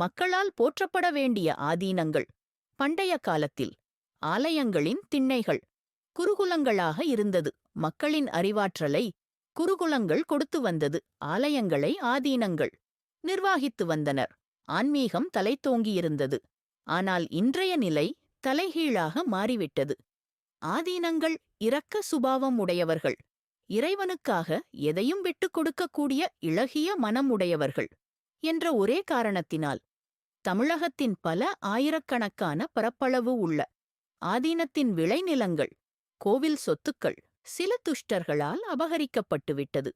மக்களால் போற்றப்பட வேண்டிய ஆதீனங்கள் பண்டைய காலத்தில் ஆலயங்களின் திண்ணைகள் குருகுலங்களாக இருந்தது. மக்களின் அறிவாற்றலை குருகுலங்கள் கொடுத்து வந்தது. ஆலயங்களை ஆதீனங்கள் நிர்வாகித்து வந்தனர். ஆன்மீகம் தலைத்தோங்கியிருந்தது. ஆனால் இன்றைய நிலை தலைகீழாக மாறிவிட்டது. ஆதீனங்கள் இரக்க சுபாவம் உடையவர்கள். இறைவனுக்காக எதையும் விட்டுக் கொடுக்கக்கூடிய இளகிய மனம் உடையவர்கள் என்ற ஒரே காரணத்தினால் தமிழகத்தின் பல ஆயிரக்கணக்கான பரப்பளவு உள்ள ஆதீனத்தின் விளைநிலங்கள் கோவில் சொத்துக்கள் சில துஷ்டர்களால் அபகரிக்கப்பட்டுவிட்டது.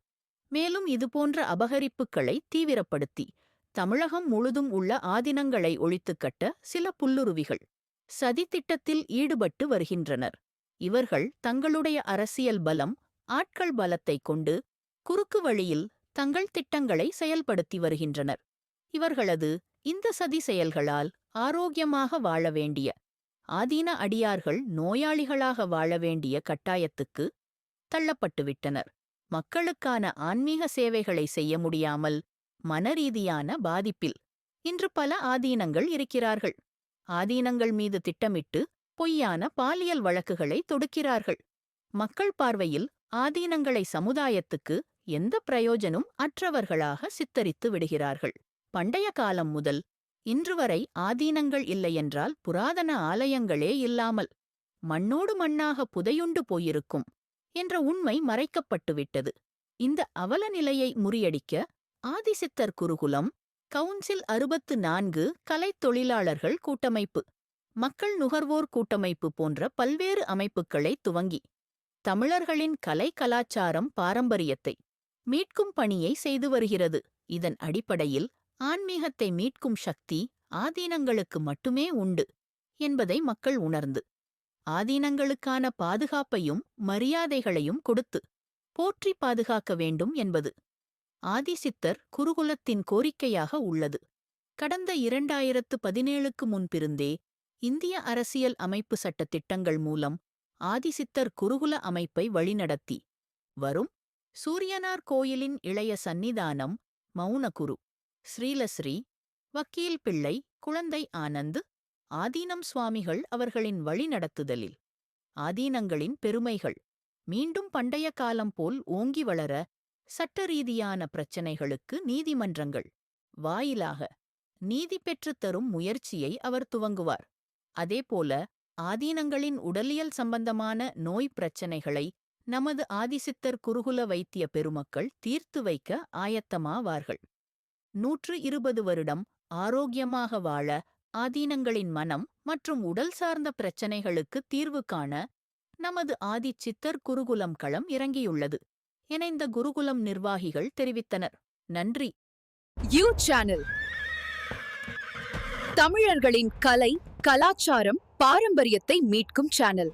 மேலும் இதுபோன்ற அபகரிப்புகளை தீவிரப்படுத்தி தமிழகம் முழுதும் உள்ள ஆதினங்களை ஒழித்துக்கட்ட சில புல்லுருவிகள் சதித்திட்டத்தில் ஈடுபட்டு வருகின்றனர். இவர்கள் தங்களுடைய அரசியல் பலம் ஆட்கள் பலத்தைக் கொண்டு குறுக்கு வழியில் தங்கள் திட்டங்களை செயல்படுத்தி வருகின்றனர். இவர்களது இந்த சதி செயல்களால் ஆரோக்கியமாக வாழ வேண்டிய ஆதீன அடியார்கள் நோயாளிகளாக வாழ வேண்டிய கட்டாயத்துக்கு தள்ளப்பட்டுவிட்டனர். மக்களுக்கான ஆன்மீக சேவைகளை செய்ய முடியாமல் மனரீதியான பாதிப்பில் இன்று பல ஆதீனங்கள் இருக்கிறார்கள். ஆதீனங்கள் மீது திட்டமிட்டு பொய்யான பாலியல் வழக்குகளை தொடுக்கிறார்கள். மக்கள் பார்வையில் ஆதீனங்களை சமுதாயத்துக்கு எந்த பிரயோஜனும் அற்றவர்களாக சித்தரித்து விடுகிறார்கள். பண்டைய காலம் முதல் இன்று வரை ஆதீனங்கள் இல்லையென்றால் புராதன ஆலயங்களே இல்லாமல் மண்ணோடு மண்ணாக புதையுண்டு போயிருக்கும் என்ற உண்மை மறைக்கப்பட்டுவிட்டது. இந்த அவல நிலையை முறியடிக்க ஆதிசித்தர் குருகுலம் கவுன்சில் அறுபத்து நான்கு கலைத் தொழிலாளர்கள் கூட்டமைப்பு மக்கள் நுகர்வோர் கூட்டமைப்பு போன்ற பல்வேறு அமைப்புகளை துவங்கி தமிழர்களின் கலை கலாச்சாரம் பாரம்பரியத்தை மீட்கும் பணியை செய்து வருகிறது. இதன் அடிப்படையில் ஆன்மீகத்தை மீட்கும் சக்தி ஆதீனங்களுக்கு மட்டுமே உண்டு என்பதை மக்கள் உணர்ந்து. ஆதீனங்களுக்கான பாதுகாப்பையும் மரியாதைகளையும் கொடுத்து போற்றி பாதுகாக்க வேண்டும் என்பது ஆதிசித்தர் குருகுலத்தின் கோரிக்கையாக உள்ளது. கடந்த இரண்டாயிரத்து பதினேழுக்கு முன்பிருந்தே இந்திய அரசியல் அமைப்பு சட்ட திட்டங்கள் மூலம் ஆதிசித்தர் குருகுல அமைப்பை வழிநடத்தி. வரும் சூரியனார் கோயிலின் இளைய சந்நிதானம் மௌனகுரு. ஸ்ரீலஸ்ரீ வக்கீல் பிள்ளை குழந்தை ஆனந்த் ஆதீனம் சுவாமிகள் அவர்களின் வழிநடத்துதலில். ஆதீனங்களின் பெருமைகள். மீண்டும் பண்டைய காலம் போல் ஓங்கி வளர சட்டரீதியான பிரச்சினைகளுக்கு நீதிமன்றங்கள். வாயிலாக நீதி பெற்றுத் தரும் முயற்சியை அவர் துவங்குவார். அதேபோல ஆதீனங்களின் உடலியல் சம்பந்தமான நோய் பிரச்சினைகளை நமது ஆதிசித்தர் குருகுல வைத்திய பெருமக்கள் தீர்த்து வைக்க ஆயத்தமாவார்கள். நூற்று இருபது வருடம் ஆரோக்கியமாக வாழ ஆதீனங்களின் மனம் மற்றும் உடல் சார்ந்த பிரச்சனைகளுக்கு தீர்வு காண நமது ஆதி சித்தர் குருகுலம் களம் இறங்கியுள்ளது. என இந்த குருகுலம் நிர்வாகிகள் தெரிவித்தனர். நன்றி. U channel. தமிழர்களின் கலை கலாச்சாரம் பாரம்பரியத்தை மீட்கும் சேனல்.